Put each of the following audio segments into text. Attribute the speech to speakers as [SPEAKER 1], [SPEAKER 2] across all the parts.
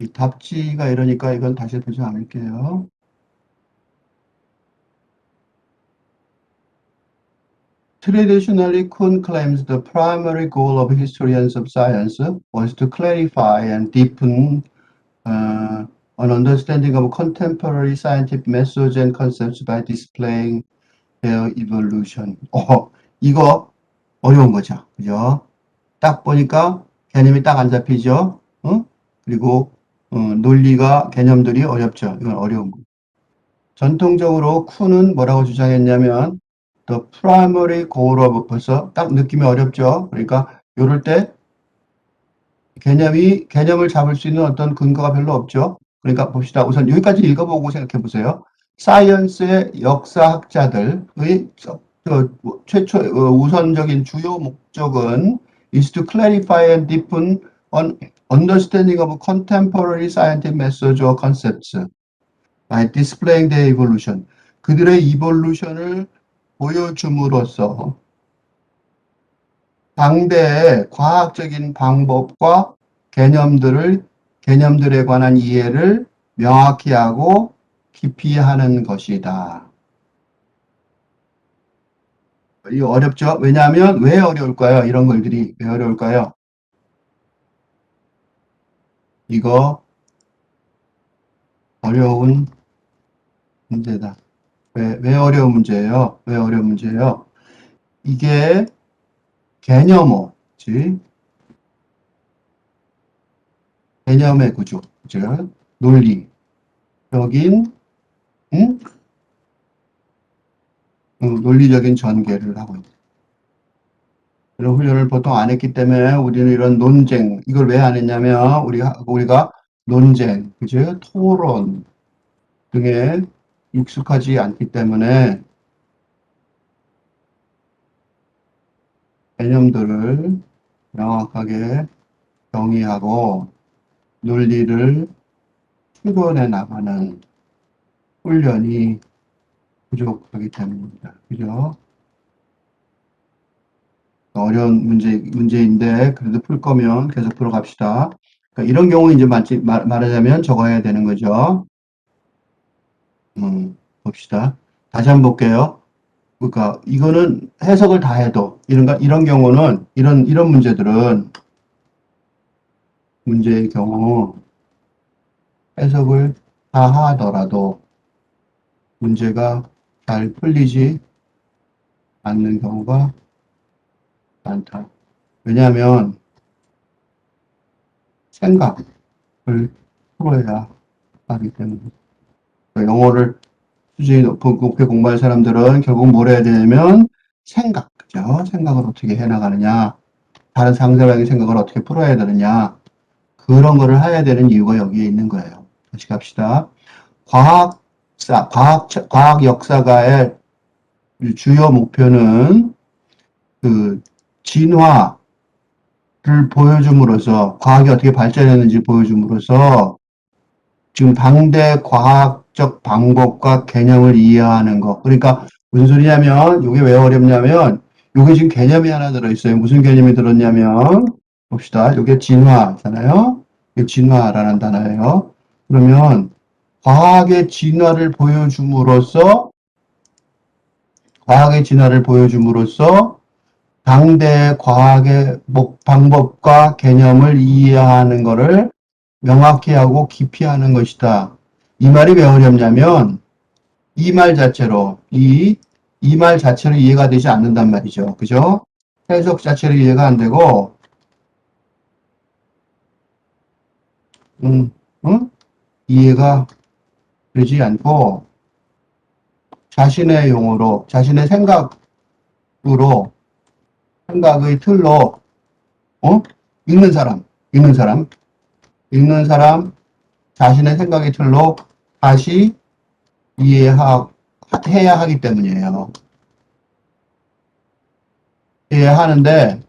[SPEAKER 1] 이 답지가 이러니까 이건 다시 보지 않을게요. Traditionally, Kuhn claims the primary goal of historians of science was to clarify and deepen uh, an understanding of contemporary scientific methods and concepts by displaying their evolution. 어, 이거 어려운 거죠. 그죠? 딱 보니까 개념이 딱 안 잡히죠? 어? 그리고 어, 논리가 개념들이 어렵죠. 이건 어려운 거. 전통적으로 쿠는 뭐라고 주장했냐면 the primary goal 벌써 딱 느낌이 어렵죠. 그러니까 이럴 때 개념이 개념을 잡을 수 있는 어떤 근거가 별로 없죠. 그러니까 봅시다. 우선 여기까지 읽어보고 생각해 보세요. 사이언스의 역사학자들의 저- 저 최초 어, 우선적인 주요 목적은 is to clarify and deepen on understanding of contemporary scientific methods or concepts by displaying their evolution. 그들의 이볼루션을 보여줌으로써 당대의 과학적인 방법과 개념들을 개념들에 관한 이해를 명확히 하고 깊이 하는 것이다. 이 어렵죠? 왜냐하면 왜 어려울까요? 이런 것들이 왜 어려울까요? 이거 어려운 문제다. 왜, 왜 어려운 문제예요? 왜 어려운 문제예요? 이게 개념어지. 개념의 구조, 즉 논리 적인 음? 음, 논리적인 전개를 하고 있다. 이런 훈련을 보통 안 했기 때문에 우리는 이런 논쟁 이걸 왜 안 했냐면 우리가 우리가 논쟁, 그죠? 토론 등에 익숙하지 않기 때문에 개념들을 명확하게 정의하고 논리를 추론해 나가는 훈련이 부족하기 때문입니다. 그죠? 어려운 문제, 문제인데, 그래도 풀 거면 계속 풀어갑시다. 그러니까 이런 경우 이제 말, 말하자면 적어야 되는 거죠. 음, 봅시다. 다시 한번 볼게요. 그러니까 이거는 해석을 다 해도 이런 이런 경우는 이런 이런 문제들은 문제의 경우 해석을 다 하더라도 문제가 잘 풀리지 않는 경우가 많다. 왜냐하면 생각을 풀어야 하기 때문에 영어를 수준이 높은 높게 공부할 사람들은 결국 뭘 해야 되냐면 생각, 그죠? 생각을 어떻게 해나가느냐, 다른 상대방의 생각을 어떻게 풀어야 되느냐, 그런 거를 해야 되는 이유가 여기에 있는 거예요. 다시 갑시다. 과학사, 과학, 과학 역사가의 주요 목표는 그 진화를 보여줌으로써 과학이 어떻게 발전했는지 보여줌으로써 지금 당대 과학적 방법과 개념을 이해하는 것. 그러니까 무슨 소리냐면 이게 왜 어렵냐면 이게 지금 개념이 하나 들어있어요. 무슨 개념이 들었냐면 봅시다. 이게 진화잖아요. 이게 진화라는 단어예요. 그러면 과학의 진화를 보여줌으로써 과학의 진화를 보여줌으로써 당대 과학의 방법과 개념을 이해하는 것을 명확히 하고 깊이 하는 것이다. 이 말이 왜 어렵냐면 이 말 자체로 이 이 말 자체로 이해가 되지 않는단 말이죠. 그죠? 해석 자체로 이해가 안 되고 음, 음? 이해가 되지 않고 자신의 용어로 자신의 생각으로 생각의 틀로 어? 읽는 사람 읽는 사람 읽는 사람 자신의 생각의 틀로 다시 이해해야 하기 때문이에요. 이해하는데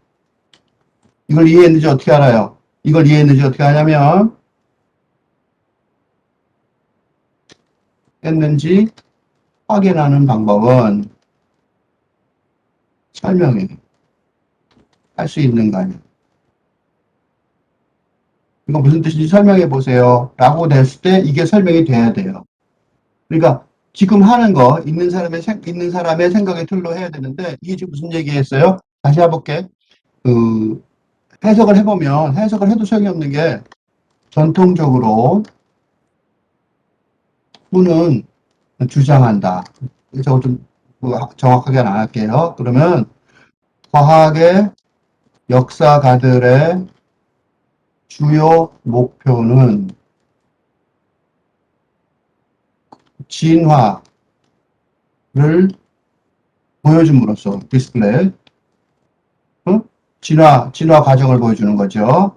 [SPEAKER 1] 이걸 이해했는지 어떻게 알아요? 이걸 이해했는지 어떻게 하냐면 했는지 확인하는 방법은 설명해. 할 수 있는 거 아니에요. 이거 무슨 뜻인지 설명해 보세요. 라고 됐을 때 이게 설명이 돼야 돼요. 그러니까 지금 하는 거 있는 사람의 생, 있는 사람의 생각의 틀로 해야 되는데 이게 지금 무슨 얘기했어요? 다시 해볼게. 그 해석을 해보면 해석을 해도 소용이 없는 게 전통적으로 후는 주장한다. 저거 좀 정확하게 안 할게요. 그러면 과학의 역사가들의 주요 목표는 진화를 보여줌으로써 디스플레이 어? 진화 진화 과정을 보여주는 거죠.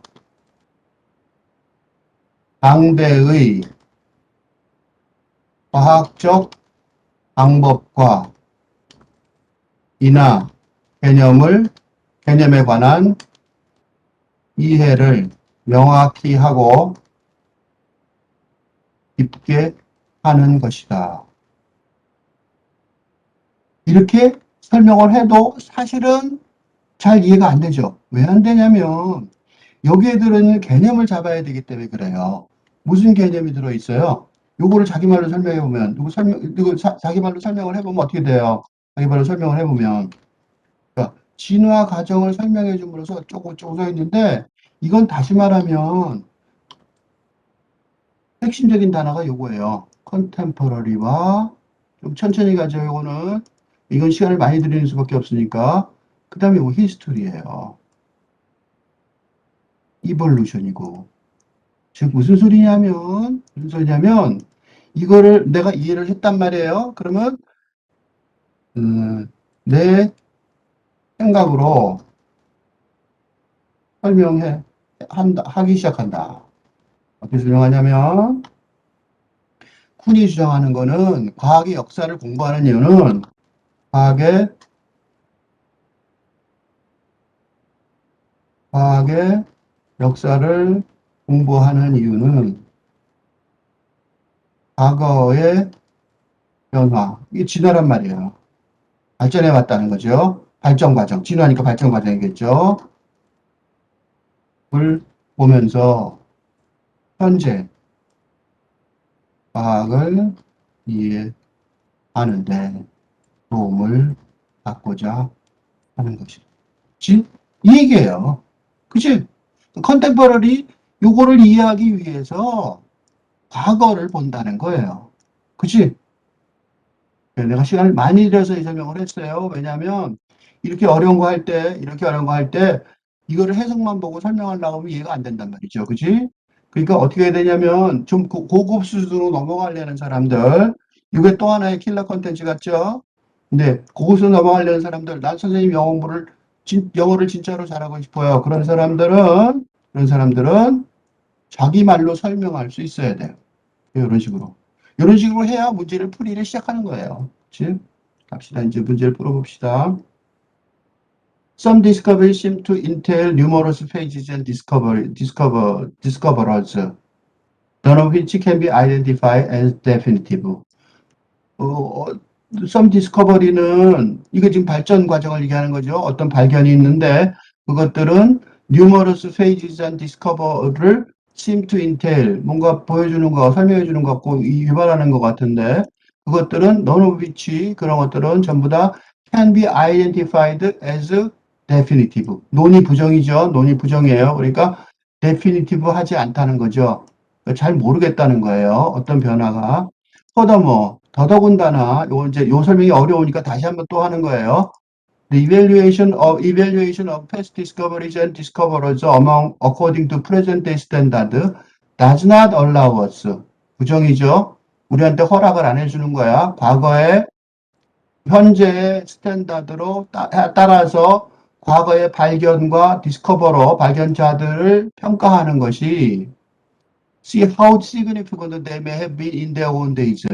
[SPEAKER 1] 당대의 과학적 방법과 이나 개념을 개념에 관한 이해를 명확히 하고 깊게 하는 것이다. 이렇게 설명을 해도 사실은 잘 이해가 안 되죠. 왜 안 되냐면 여기에 들어있는 개념을 잡아야 되기 때문에 그래요. 무슨 개념이 들어있어요? 요거를 자기 말로 설명해 보면, 이거 설명, 이거 자, 자기 말로 설명을 해보면 어떻게 돼요? 자기 말로 설명을 해보면, 그러니까 진화 과정을 설명해 줌으로써 조금 조금 써 있는데, 이건 다시 말하면 핵심적인 단어가 요거예요. 컨템퍼러리와 좀 천천히 가죠. 요거는 이건 시간을 많이 들이는 수밖에 없으니까. 그 다음에 요 히스토리예요. 이볼루션이고. 즉 무슨 소리냐면 무슨 소리냐면 이거를 내가 이해를 했단 말이에요. 그러면 음, 내 생각으로 설명해 한다 하기 시작한다. 어떻게 설명하냐면 쿤이 주장하는 거는 과학의 역사를 공부하는 이유는 과학의 과학의 역사를 공부하는 이유는 과거의 변화, 이게 진화란 말이에요. 발전해 왔다는 거죠. 발전 과정, 진화니까 발전 과정이겠죠. 을 보면서 현재 과학을 이해하는데 도움을 받고자 하는 것이. 지? 이 얘기예요. 그치? 컨템퍼러리 요거를 이해하기 위해서 과거를 본다는 거예요. 그치? 내가 시간을 많이 들여서 이 설명을 했어요. 왜냐하면 이렇게 어려운 거 할 때, 이렇게 어려운 거 할 때 이거를 해석만 보고 설명하려고 하면 이해가 안 된단 말이죠. 그치? 그러니까 어떻게 해야 되냐면 좀 고- 고급 수준으로 넘어가려는 사람들 이게 또 하나의 킬러 컨텐츠 같죠? 근데 고급수로 넘어가려는 사람들 난 선생님 영어 공부를 진, 영어를 진짜로 잘하고 싶어요. 그런 사람들은 그런 사람들은 자기 말로 설명할 수 있어야 돼요. 이런 식으로. 이런 식으로 해야 문제를 풀이를 시작하는 거예요. 그치? 갑시다. 이제 문제를 풀어봅시다. Some discoveries seem to entail numerous phases and discover, discover, discoverers, none of which can be identified as definitive. 어, 어, some discovery는 이게 지금 발전 과정을 얘기하는 거죠. 어떤 발견이 있는데 그것들은 numerous phases and discover를 seem to entail 뭔가 보여주는 거, 설명해 주는 것 같고 이- 유발하는 것 같은데 그것들은 none of which 그런 것들은 전부 다 can be identified as definitive. 논이 부정이죠. 논이 부정이에요. 그러니까 definitive 하지 않다는 거죠. 잘 모르겠다는 거예요. 어떤 변화가. furthermore, 더더군다나 요 이제 요 설명이 어려우니까 다시 한번 또 하는 거예요. The evaluation of evaluation of past discoveries and discoverers among according to present day standard does not allow us. 부정이죠. 우리한테 허락을 안 해주는 거야. 과거의 현재의 스탠다드로 따, 따라서 과거의 발견과 디스커버러 발견자들을 평가하는 것이 see how significant they may have been in their own days.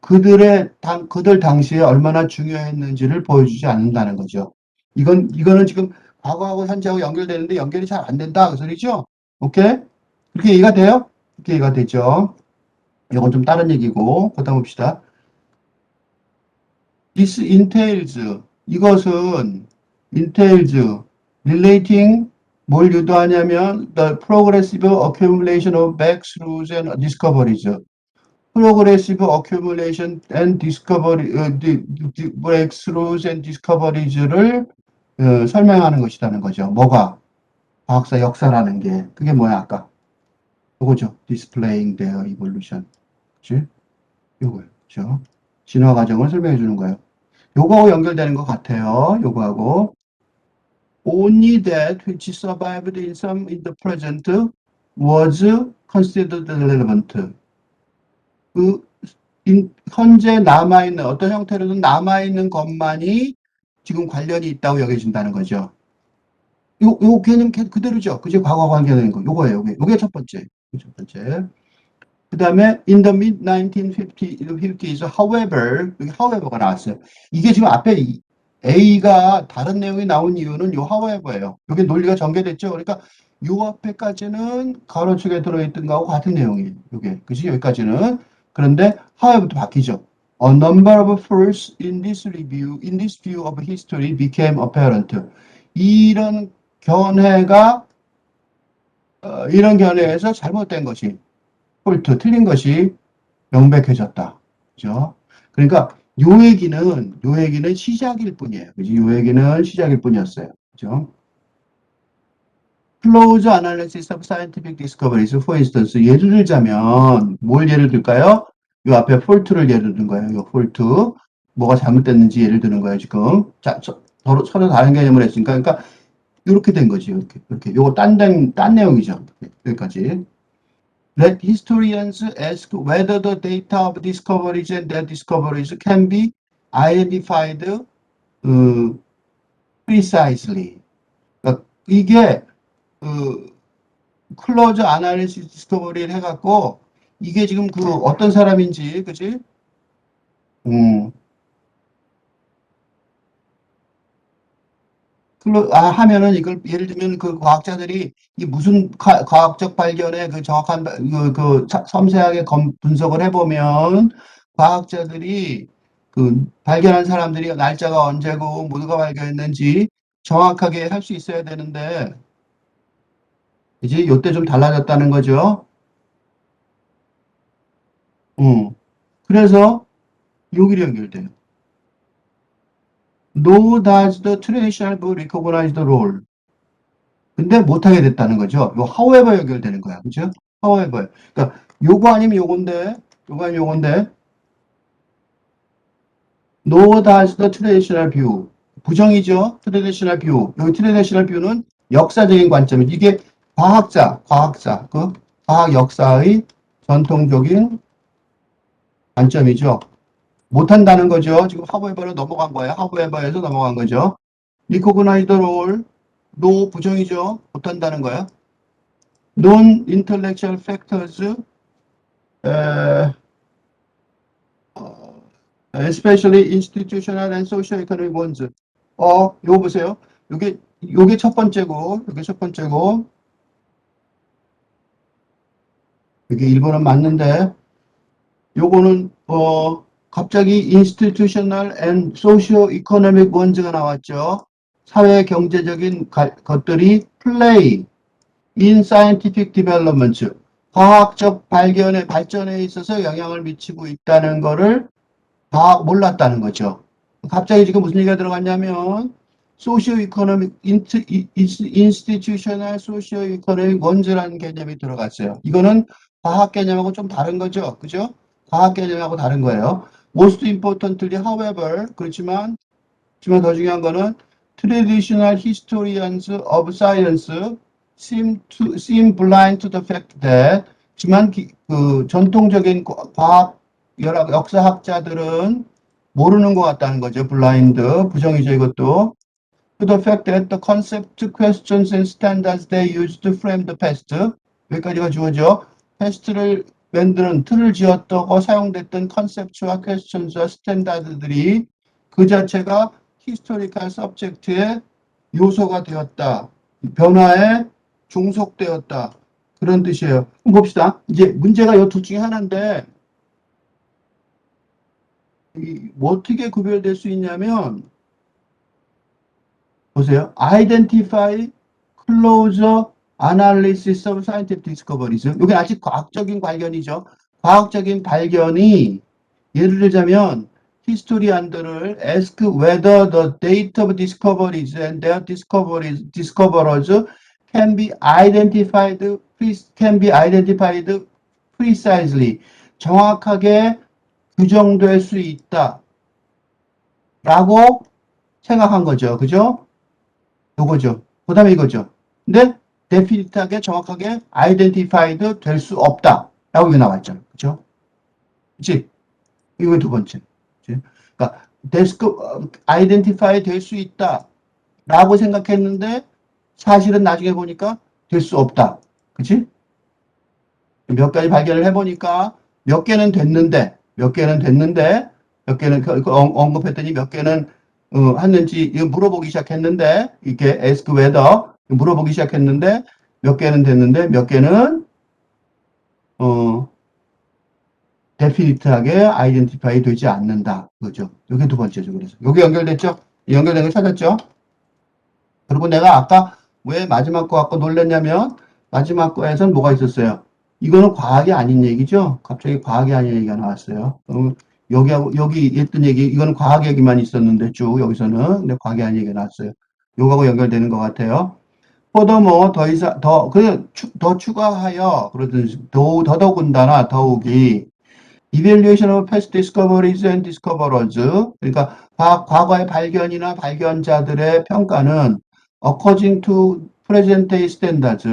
[SPEAKER 1] 그들의 당, 그들 당시에 얼마나 중요했는지를 보여주지 않는다는 거죠. 이건, 이거는 지금 과거하고 현재하고 연결되는데 연결이 잘 안 된다. 그 소리죠? 오케이? 그렇게 이해가 돼요? 그렇게 이해가 되죠? 이건 좀 다른 얘기고, 보다 봅시다. This entails, 이것은 entails relating 뭘 유도하냐면 the progressive accumulation of breakthroughs and discoveries. progressive accumulation and discovery, 어, breakthroughs and discoveries를 어, 설명하는 것이라는 거죠. 뭐가? 과학사 역사라는 게 그게 뭐야 아까? 요거죠. displaying their evolution. 그치? 요거요. 그죠? 진화 과정을 설명해 주는 거예요. 요거하고 연결되는 것 같아요. 요거하고. Only that which survived in some in the present was considered relevant. 그 인- 현재 남아있는 어떤 형태로든 남아있는 것만이 지금 관련이 있다고 여겨진다는 거죠. 요, 요 개념 그- 그대로죠. 그죠? 과거 관계되는 거. 요거예요. 요게, 요게 첫 번째. 첫 번째. 그 다음에 in the mid 1950s, however, 여기 however가 나왔어요. 이게 지금 앞에 이- A가 다른 내용이 나온 이유는 요 however예요. 요게 논리가 전개됐죠. 그러니까 요 앞에까지는 가로축에 들어있던 거하고 같은 내용이에요. 요게. 그지? 여기까지는. 그런데 however도 바뀌죠. A number of faults in this review, in this view of history became apparent. 이런 견해가 어, 이런 견해에서 잘못된 것이 폴트 틀린 것이 명백해졌다. 그죠? 그러니까 요 얘기는 요 얘기는 시작일 뿐이에요. 그지? 요 얘기는 시작일 뿐이었어요. 그죠? Close analysis of scientific discoveries. For instance, 예를 들자면 뭘 예를 들까요? 요 앞에 폴트를 예를 든 거예요. 요 폴트. 뭐가 잘못됐는지 예를 드는 거예요, 지금. 자, 서, 서로, 서로 다른 개념을 했으니까. 그러니까 이렇게 된 거지. 이렇게. 이렇게. 요거 딴, 된- 딴 내용이죠. 여기까지. Let historians ask whether the data of discoveries and their discoveries can be identified uh, precisely. 그러니까 이게 그 클로즈 아날리시스 디스커버리를 해갖고 이게 지금 그 어떤 사람인지 그지? 음. 클로 아 하면은 이걸 예를 들면 그 과학자들이 이 무슨 과, 과학적 발견에 그 정확한 바- 그, 그 차- 섬세하게 검, 분석을 해보면 과학자들이 그 발견한 사람들이 날짜가 언제고 누가 발견했는지 정확하게 할 수 있어야 되는데 이제 요때 좀 달라졌다는 거죠. 음. 그래서 여기로 연결돼요. No does the traditional book recognize the role. 근데 못하게 됐다는 거죠. 요 however 연결되는 거야. 그죠? however. 그러니까 요거 아니면 요건데, 요거 아니면 요건데, no does the traditional view. 부정이죠? traditional view. 여기 traditional view는 역사적인 관점이 이게 과학자, 과학자, 그 과학 역사의 전통적인 관점이죠. 못한다는 거죠. 지금 however로 넘어간 거예요. however에서 넘어간 거죠. the role. no 부정이죠. 못한다는 거야. non-intellectual factors, 에, 어, especially institutional and socio-economic ones. 어, 요거 보세요. 요게, 요게 첫 번째고, 요게 첫 번째고, 이게 일본은 맞는데, 요거는, 어, 갑자기 institutional and socio-economic ones가 나왔죠. 사회 경제적인 가- 것들이 play in scientific development, 과학적 발견에 발전에 있어서 영향을 미치고 있다는 거를 다 몰랐다는 거죠. 갑자기 지금 무슨 얘기가 들어갔냐면 is- institutional socio-economic ones라는 개념이 들어갔어요. 이거는 과학 개념하고 좀 다른 거죠. 그죠? 과학 개념하고 다른 거예요. Most importantly, however, 그렇지만, 하지만 더 중요한 거는 traditional historians of science seem to seem blind to the fact that 지만 기- 그 전통적인 과- 과학 여러 역사학자들은 모르는 것 같다는 거죠. blind 부정이죠 이것도. To the fact that the concept, questions and standards they used to frame the past 여기까지가 주어져. past를 만드는 틀을 지었다고 사용됐던 컨셉츠와 퀘스천스와 스탠다드들이 그 자체가 히스토리컬 서브젝트의 요소가 되었다. 변화에 종속되었다. 그런 뜻이에요. 봅시다. 이제 문제가 이 둘 중에 하나인데 이, 뭐 어떻게 구별될 수 있냐면 보세요. identify closer analysis of scientific discoveries. 이게 아직 과학적인 발견이죠. 과학적인 발견이 예를 들자면 히스토리안들을 ask whether the date of discoveries and their discoveries discoverers can be identified can be identified precisely 정확하게 규정될 수 있다. 라고 생각한 거죠. 그죠? 요거죠. 그 다음에 이거죠. 근데 데피니트하게 정확하게 identified 될수 없다. 라고 이게 나왔죠. 그죠? 그치? 이거 두 번째. 그치? 그러니까 데스크 아이덴티파이 될 수 있다. 라고 생각했는데 사실은 나중에 보니까 될 수 없다. 그치? 몇 가지 발견을 해보니까 몇 개는 됐는데 몇 개는 됐는데 몇 개는 그- 그 언- 언급했더니 몇 개는 어, 했는지 물어보기 시작했는데 이렇게 ask whether 물어보기 시작했는데 몇 개는 됐는데 몇 개는 어 데피니트하게 아이덴티파이 되지 않는다. 그죠? 이게 두 번째죠. 그래서 여기 연결됐죠? 연결된 거 찾았죠? 그리고 내가 아까 왜 마지막 거 갖고 놀랬냐면 마지막 거에선 뭐가 있었어요? 이거는 과학이 아닌 얘기죠? 갑자기 과학이 아닌 얘기가 나왔어요. 어, 여기하고, 여기 했던 얘기, 이거는 과학 얘기만 있었는데 쭉 여기서는, 근데 과학이 아닌 얘기가 나왔어요. 요거하고 연결되는 것 같아요. Furthermore, 더 이상, 더, 그, 추- 더 추가하여, 그러든지, 더, 더더군다나, 더욱이, evaluation of past discoveries and discoverers. 그러니까, 과, 과거의 발견이나 발견자들의 평가는, according to present day standards,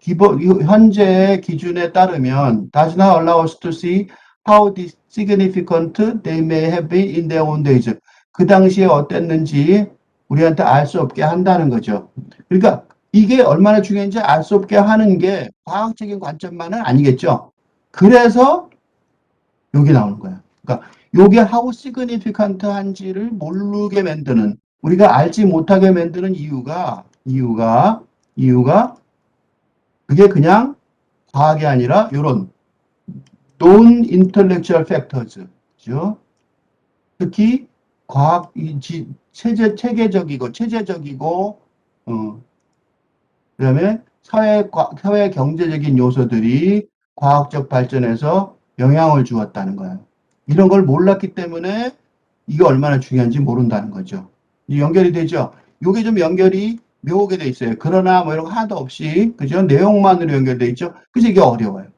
[SPEAKER 1] 기본, 이- 현재의 기준에 따르면 does not allow us to see how significant they may have been in their own days. 그 당시에 어땠는지 우리한테 알 수 없게 한다는 거죠. 그러니까 이게 얼마나 중요한지 알 수 없게 하는 게 과학적인 관점만은 아니겠죠. 그래서 여기 나오는 거야. 그러니까 요게 how significant 한지를 모르게 만드는 우리가 알지 못하게 만드는 이유가 이유가 이유가 그게 그냥 과학이 아니라 이런 non-intellectual factors죠. 특히 과학, 체제, 체계적이고, 체제적이고, 어, 그 다음에 사회, 과- 사회 경제적인 요소들이 과학적 발전에서 영향을 주었다는 거예요. 이런 걸 몰랐기 때문에 이게 얼마나 중요한지 모른다는 거죠. 이 연결이 되죠? 요게 좀 연결이 묘하게 돼 있어요. 그러나 뭐 이런 거 하나도 없이, 그죠? 내용만으로 연결돼 있죠? 그래서 이게 어려워요.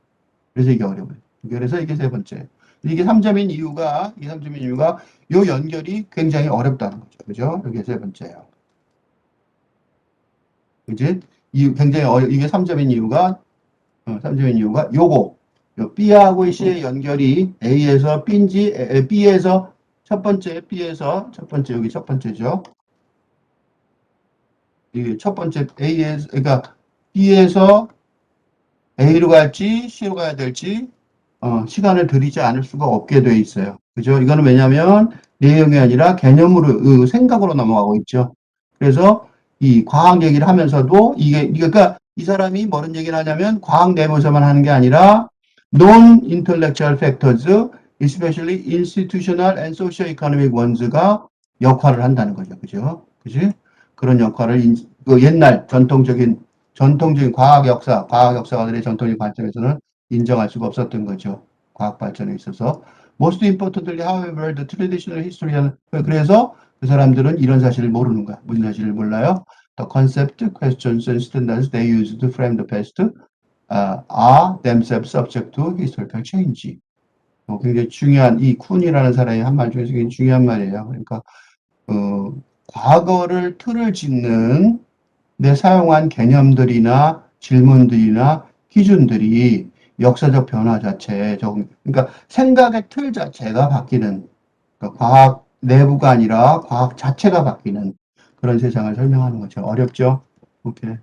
[SPEAKER 1] 그래서 이게 어려워요. 그래서 이게 세 번째. 이게 3점인 이유가, 이 3점인 이유가 요 연결이 굉장히 어렵다는 거죠. 그죠? 이게 세 번째예요. 그지? 이 굉장히 어려, 이게 3점인 이유가, 어, 3점인 이유가 요거, 요 B하고 C의 연결이 A에서 B인지, 에, B에서 첫 번째, B에서 첫 번째, 여기 첫 번째죠. 이첫 번째 A에서, 그러니까 B에서 A로 갈지 C로 가야 될지 어, 시간을 들이지 않을 수가 없게 돼 있어요. 그죠? 이거는 왜냐면 내용이 아니라 개념으로, 으, 생각으로 넘어가고 있죠. 그래서 이 과학 얘기를 하면서도 이게, 그러니까 이 사람이 뭐런 얘기를 하냐면 과학 내부에서만 하는 게 아니라 non-intellectual factors, especially institutional and socio-economic ones가 역할을 한다는 거죠. 그죠? 그지? 그런 역할을 인- 그 옛날 전통적인 전통적인 과학 역사, 과학 역사가들의 전통적인 관점에서는 인정할 수가 없었던 거죠. 과학 발전에 있어서. Most importantly, however, the traditional historian, 그래서 그 사람들은 이런 사실을 모르는 거야. 무슨 사실을 몰라요? The concept, questions, and standards they use to frame the past uh, are themselves subject to historical change. 어, 굉장히 중요한, 이 쿤이라는 사람이 한 말 중에서 굉장히 중요한 말이에요. 그러니까, 어, 과거를 틀을 짓는 내 사용한 개념들이나 질문들이나 기준들이 역사적 변화 자체에 적 그러니까 생각의 틀 자체가 바뀌는 그러니까 과학 내부가 아니라 과학 자체가 바뀌는 그런 세상을 설명하는 거죠. 어렵죠? 오케이.